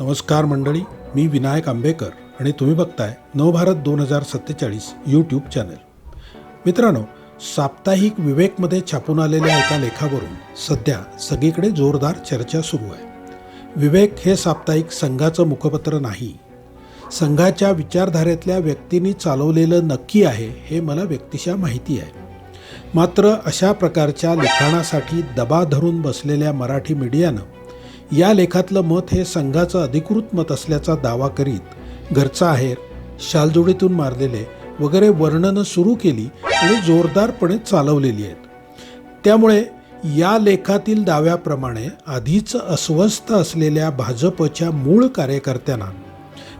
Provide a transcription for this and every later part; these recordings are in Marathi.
नमस्कार मंडळी मी विनायक आंबेकर आणि तुम्ही बघताय नवभारत दोन हजार सत्तेचाळीस यूट्यूब चॅनल मित्रांनो साप्ताहिक विवेकमध्ये छापून आलेल्या एका लेखावरून सध्या सगळीकडे जोरदार चर्चा सुरू आहे. विवेक हे साप्ताहिक संघाचं मुखपत्र नाही. संघाच्या विचारधारेतल्या व्यक्तींनी चालवलेलं नक्की आहे हे मला व्यक्तिशा माहिती आहे. मात्र अशा प्रकारच्या लिखाणासाठी दबा धरून बसलेल्या मराठी मीडियानं या लेखातलं मत हे संघाचं अधिकृत मत असल्याचा दावा करीत घरचा आहेर शालजोडीतून मारलेले वगैरे वर्णनं सुरू केली आणि जोरदारपणे चालवलेली आहेत. त्यामुळे या लेखातील दाव्याप्रमाणे आधीच अस्वस्थ असलेल्या भाजपच्या मूळ कार्यकर्त्यांना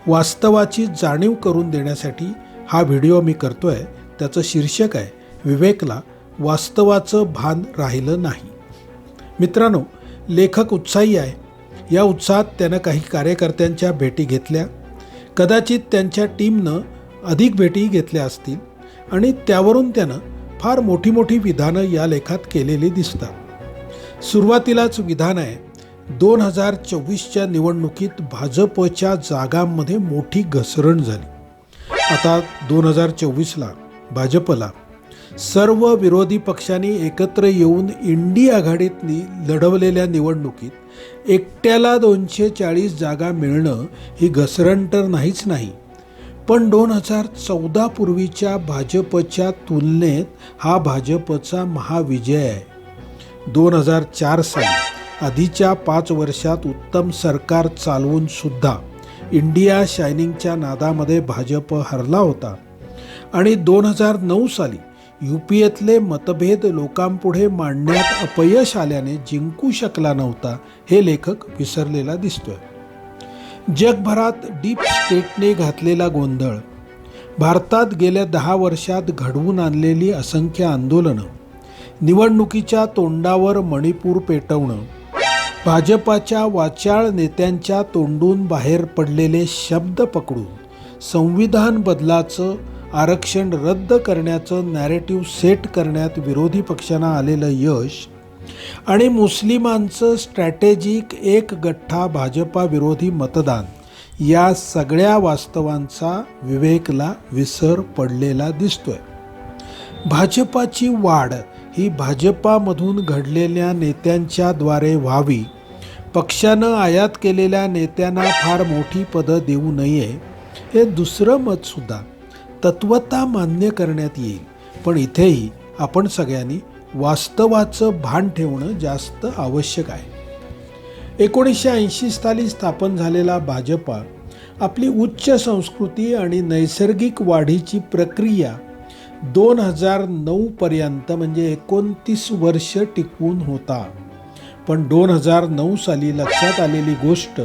वास्तवाची जाणीव करून देण्यासाठी हा व्हिडिओ मी करतोय. त्याचं शीर्षक आहे विवेकला वास्तवाचं भान राहिलं नाही. मित्रांनो लेखक उत्साही आहे. या उत्साहात त्यानं काही कार्यकर्त्यांच्या भेटी घेतल्या. कदाचित त्यांच्या टीमनं अधिक भेटी घेतल्या असतील आणि त्यावरून त्यानं फार मोठी मोठी विधानं या लेखात केलेली दिसतात. सुरुवातीलाच विधान आहे. दोन हजार चोवीसच्या निवडणुकीत भाजपच्या जागांमध्ये मोठी घसरण झाली. आता दोन हजार चोवीसला भाजपला सर्व विरोधी पक्षांनी एकत्र येऊन इंडी आघाडीतनी लढवलेल्या निवडणुकीत एकट्याला दोनशे चाळीस जागा मिळणं ही घसरण तर नाहीच नाही. पण दोन हजार चौदा पूर्वीच्या भाजपच्या तुलनेत हा भाजपचा महाविजय आहे. दोन हजार चार साली आधीच्या पाच वर्षात उत्तम सरकार चालवून सुद्धा इंडिया शायनिंगच्या नादामध्ये भाजप हरला होता. आणि दोन हजार नऊ साली यू पी एतले मतभेद लोकांपुढे मांडण्यात अपयश आल्याने जिंकू शकला नव्हता हे लेखक विसरलेला दिसतोय. जगभरात डीप स्टेटने घातलेला गोंधळ भारतात गेल्या दहा वर्षात घडवून आणलेली असंख्य आंदोलनं निवडणुकीच्या तोंडावर मणिपूर पेटवणं भाजपाच्या वाचाळ नेत्यांच्या तोंडून बाहेर पडलेले शब्द पकडून संविधान बदलाचं आरक्षण रद्द करण्याचं नॅरेटिव्ह सेट करण्यात विरोधी पक्षांना आलेलं यश आणि मुस्लिमांचं स्ट्रॅटेजिक एक गठ्ठा भाजपा विरोधी मतदान या सगळ्या वास्तवांचा विवेकला विसर पडलेला दिसतोय. भाजपाची वाढ ही भाजपामधून घडलेल्या नेत्यांच्याद्वारे व्हावी पक्षानं आयात केलेल्या नेत्यांना फार मोठी पदं देऊ नये हे दुसरं मतसुद्धा तत्वता मान्य करण्यात येईल. पण इथेही आपण सगळ्यांनी वास्तवाचं भान ठेवणं जास्त आवश्यक आहे. एकोणीसशे ऐंशी साली स्थापन झालेला भाजपा आपली उच्च संस्कृती आणि नैसर्गिक वाढीची प्रक्रिया दोन हजार नऊपर्यंत म्हणजे एकोणतीस वर्ष टिकवून होता. पण दोन हजार नऊ साली लक्षात आलेली गोष्ट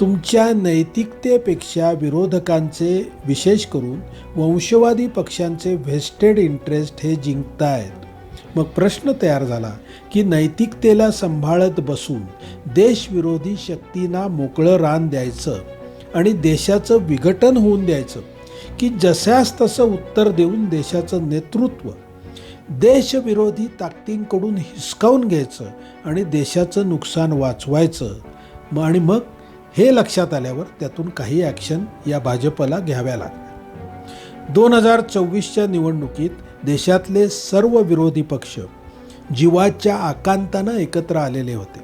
तुमच्या नैतिकतेपेक्षा विरोधकांचे विशेष करून वंशवादी पक्षांचे व्हेस्टेड इंटरेस्ट हे जिंकतायत. मग प्रश्न तयार झाला की नैतिकतेला सांभाळत बसून देशविरोधी शक्तींना मोकळं रान द्यायचं आणि देशाचं विघटन होऊन द्यायचं की जशास तसं उत्तर देऊन देशाचं नेतृत्व देशविरोधी ताकदींकडून हिसकावून घ्यायचं आणि देशाचं नुकसान वाचवायचं. आणि मग हे लक्षात आल्यावर त्यातून काही ॲक्शन या भाजपला घ्याव्या लागल्या. दोन हजार चोवीसच्या निवडणुकीत देशातले सर्व विरोधी पक्ष जीवाच्या आकांतानं एकत्र आलेले होते.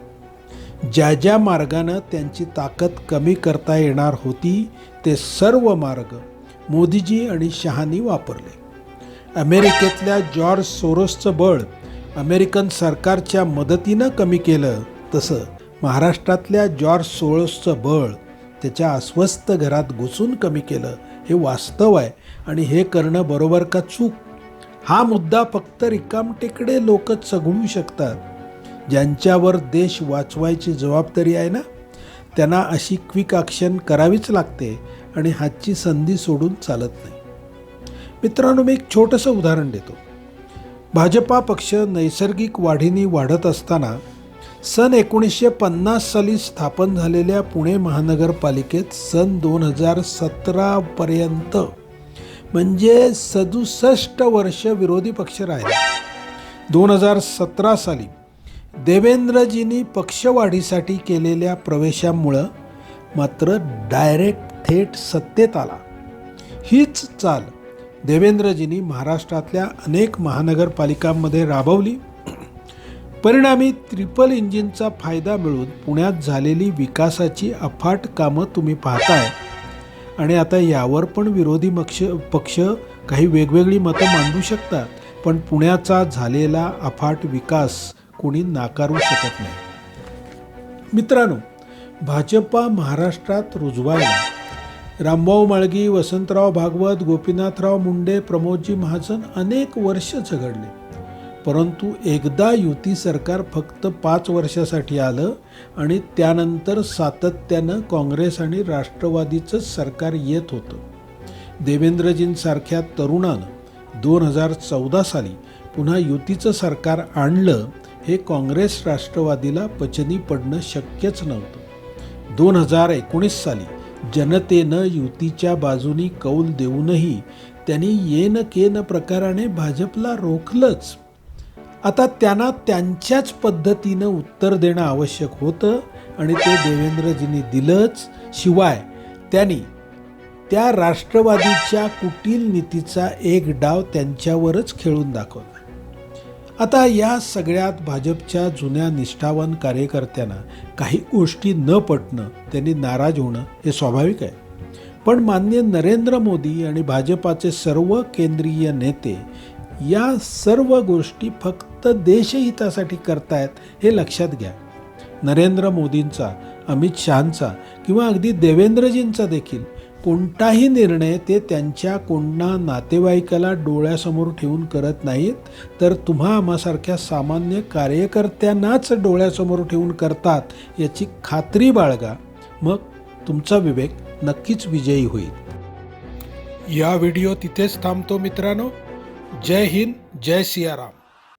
ज्या ज्या मार्गानं त्यांची ताकद कमी करता येणार होती ते सर्व मार्ग मोदीजी आणि शहानी वापरले. अमेरिकेतल्या जॉर्ज सोरोसचं बळ अमेरिकन सरकारच्या मदतीनं कमी केलं तसं महाराष्ट्रातल्या जॉर्ज सोळसचं बळ त्याच्या अस्वस्थ घरात घुसून कमी केलं हे वास्तव आहे आणि हे करणं बरोबर का चूक? हा मुद्दा फक्त रिकामटेकडे लोक सगळू शकतात. ज्यांच्यावर देश वाचवायची जबाबदारी आहे ना त्यांना अशी क्विक ॲक्शन करावीच लागते आणि हातची संधी सोडून चालत नाही. मित्रांनो मी एक छोटंसं उदाहरण देतो. भाजपा पक्ष नैसर्गिक वाढीनी वाढत असताना सन एकोणीसशे पन्नास साली स्थापन झालेल्या पुणे महानगरपालिकेत सन दोन हजार सतरापर्यंत म्हणजे सदुसष्ट वर्ष विरोधी पक्ष राहिले. दोन हजार सतरा साली देवेंद्रजींनी पक्षवाढीसाठी केलेल्या प्रवेशामुळं मात्र डायरेक्ट थेट सत्तेत आला. हीच चाल देवेंद्रजींनी महाराष्ट्रातल्या अनेक महानगरपालिकांमध्ये राबवली. परिणामी ट्रिपल इंजिनचा फायदा मिळून पुण्यात झालेली विकासाची अफाट कामं तुम्ही पाहताय. आणि आता यावर पण विरोधी पक्ष पक्ष काही वेगवेगळी मतं मांडू शकतात पण पुण्याचा झालेला अफाट विकास कोणी नाकारू शकत नाही. मित्रांनो भाजपा महाराष्ट्रात रुजवायला. रामभाऊ माळगी वसंतराव भागवत गोपीनाथराव मुंडे प्रमोदजी महाजन अनेक वर्ष झगडले. परंतु एकदा युती सरकार फक्त पाच वर्षासाठी आलं आणि त्यानंतर सातत्यानं काँग्रेस आणि राष्ट्रवादीचंच सरकार येत होतं. देवेंद्रजींसारख्या तरुणानं दोन हजार चौदा साली पुन्हा युतीचं सरकार आणलं हे काँग्रेस राष्ट्रवादीला पचनी पडणं शक्यच नव्हतं. दोन हजार एकोणीस साली जनतेनं युतीच्या बाजूनी कौल देऊनही त्यांनी येन केन प्रकाराने भाजपला रोखलंच. आता त्यांना त्यांच्याच पद्धतीनं उत्तर देणं आवश्यक होतं आणि ते देवेंद्रजींनी दिलंच. शिवाय त्यांनी त्या राष्ट्रवादीच्या कुटील नीतीचा एक डाव त्यांच्यावरच खेळून दाखवला. आता या सगळ्यात भाजपच्या जुन्या निष्ठावान कार्यकर्त्यांना काही गोष्टी न पटणं त्यांनी नाराज होणं हे स्वाभाविक आहे. पण मान्य नरेंद्र मोदी आणि भाजपाचे सर्व केंद्रीय नेते या सर्व गोष्टी फक्त देशहितासाठी करतायत हे लक्षात घ्या. नरेंद्र मोदींचा अमित शहांचा किंवा अगदी देवेंद्रजींचा देखील कोणताही निर्णय ते त्यांच्या कोणा नातेवाईकाला डोळ्यासमोर ठेवून करत नाहीत तर तुम्हा आम्हासारख्या सामान्य कार्यकर्त्यांनाच डोळ्यासमोर ठेवून करतात याची खात्री बाळगा. मग तुमचा विवेक नक्कीच विजयी होईल. या व्हिडिओ तिथेच थांबतो मित्रांनो. जय हिंद जय सियाराम.